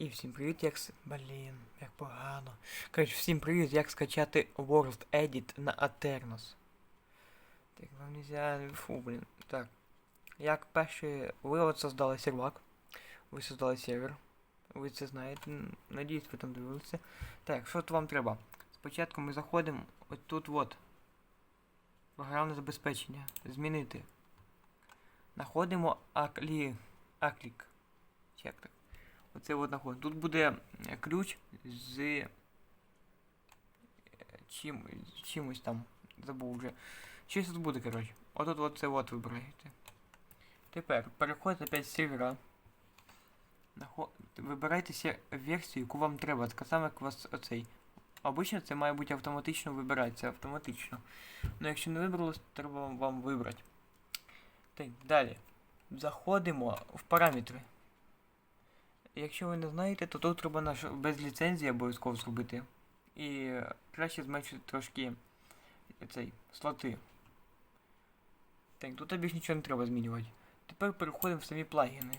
І всім привіт, як. Блін, як погано. Коротше, всім привіт, як скачати World Edit на Aternos. Так, вам нельзя. Фу, блін. Так. Як перше, ви от создали сервак. Ви создали сервер. Ви це знаєте. Надіюсь, ви там дивилися. Так, що вам треба? Спочатку ми заходимо от тут от. Програмне забезпечення. Змінити. Находимо аклі... аклік. Чи як так? Оце от знаходимо. Тут буде е, ключ з е, чим, чимось там. Забув вже. Щось тут буде, коротше. Отут от це от вибираєте. Тепер переходите опять з сервера. Вибирайте версію, яку вам треба. Така сама, як у вас оцей. Обично це має бути автоматично вибирається автоматично. Ну якщо не вибралось, треба вам вибрати. Так, далі. Заходимо в параметри. Якщо ви не знаєте, то тут треба наш без ліцензії обов'язково зробити. І краще зменшити трошки цей слоти. Так, тут більш нічого не треба змінювати. Тепер переходимо в самі плагіни.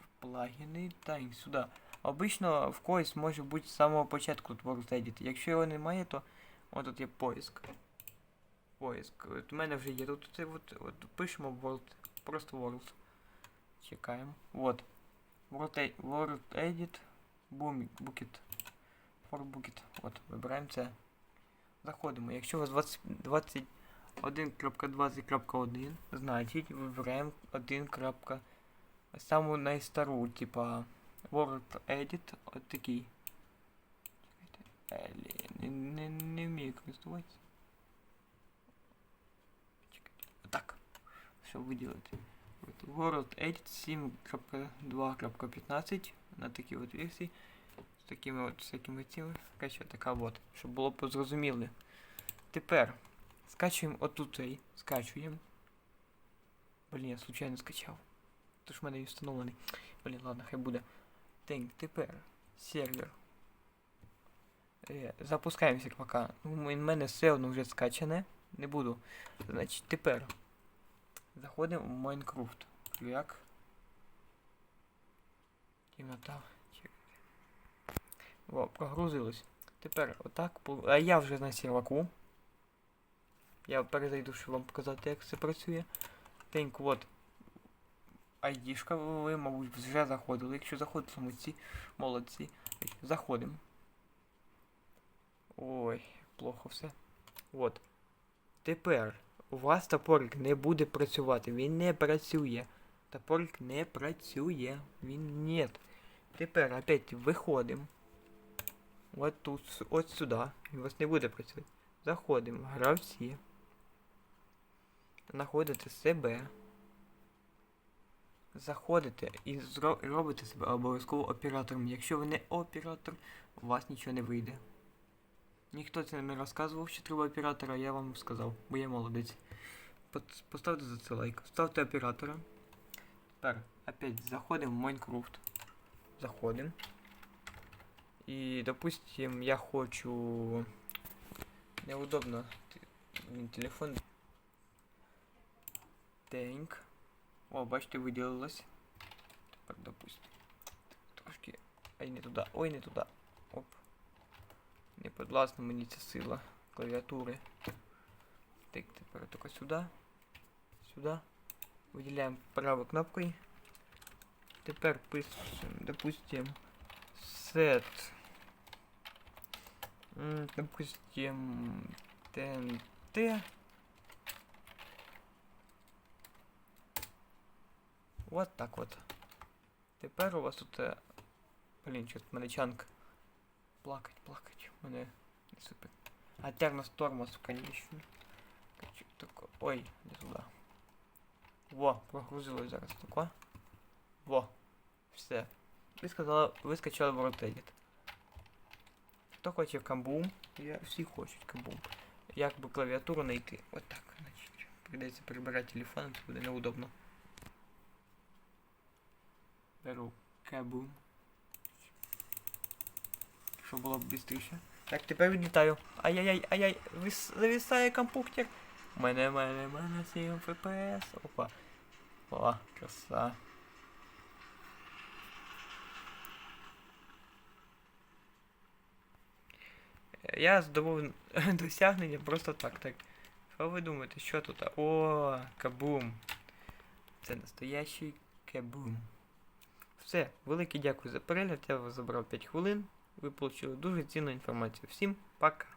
В плагіни, так, сюди. Обично в когось може бути з самого початку World Edit. Якщо його немає, то от тут є поиск. Поиск. От у мене вже є тут це от, от пишемо World, просто World. Чекаємо. Вот. World, E- World Edit. Boom, Bucket. For Bucket. От, вибираємо це. Заходимо. Якщо у вас 20 21.20.1, значить вибираємо 1. крапка- Саму найстару, типа World Edit, от такий. Чекайте. Елі, не, не, не вмію користуватися. Чекайте. Отак. Щоб виділити. World Edit 7.2.15 на такій от версії. З такими от всякими цими. Короче, така от. Щоб було позрозуміло. Тепер скачуємо отут цей. Скачуємо. Блін, я случайно скачав. Тож в мене він встановлений. Блін, ладно, хай буде. Так, тепер сервер. Е, запускаємо сервака. Ну, У мене все одно вже скачане. Не буду. Значить, тепер заходимо в Майнкрафт. Як? Кімната. О, прогрузилось. Тепер отак. А я вже на серваку. Я перезайду, щоб вам показати, як це працює. Теньк, от. Айдішка, ви, мабуть, вже заходили. Якщо заходили, молодці. Молодці. Заходимо. Ой, плохо все. От. Тепер у вас топорик не буде працювати. Він не працює. Топорик не працює. Він нет. Тепер опять виходимо. От тут, от сюди. У вас не буде працювати. Заходимо. Гравці. Знаходите себе. Заходите і робите себе обов'язково оператором. Якщо ви не оператор, у вас нічого не вийде. Ніхто це не розказував, що треба оператора, я вам сказав, бо я молодець. Пот- Поставте за це лайк. Ставте оператора. Тепер опять заходимо в Майнкрафт. Заходимо. І, допустим, я хочу. Неудобно. т- Мій телефон. Теньк. О, бачите, виділилось. Тепер, допустим. Трошки. Ай, не туди. Ой, не туди. Оп. Не подвласна мені ця сила клавіатури. Так, тепер тільки сюди. Сюди. Виділяємо правою кнопкою. Тепер пишемо, допустим, set. М, Допустим, TNT. Вот так от. Тепер у вас тут. е, Блін, щось мене чанк. Плакать, плакать. Мене не супер. А термос тормоз, конечно. Тако. Ой, не туди. Во, прогрузилось зараз тако. Во. Все. Ви сказали, ви скачали World Хто хоче камбум? Я всі хочуть камбум. Як би клавіатуру знайти? От так, значить. Придеться прибирати телефон, це буде неудобно. Беру кабум щоб було б швидше. Так, тепер відлітаю. Ай-яй-яй, ай-яй, зависає компухтер! Мене, мене, мене, 7 FPS. Опа. О, краса. Я здобув досягнення просто так, так. Що ви думаєте, що тут? О, кабум. Це настоящий кабум. Все, велике дякую за перегляд. Я вас забрав 5 хвилин. Ви отримали дуже цінну інформацію. Всім пока.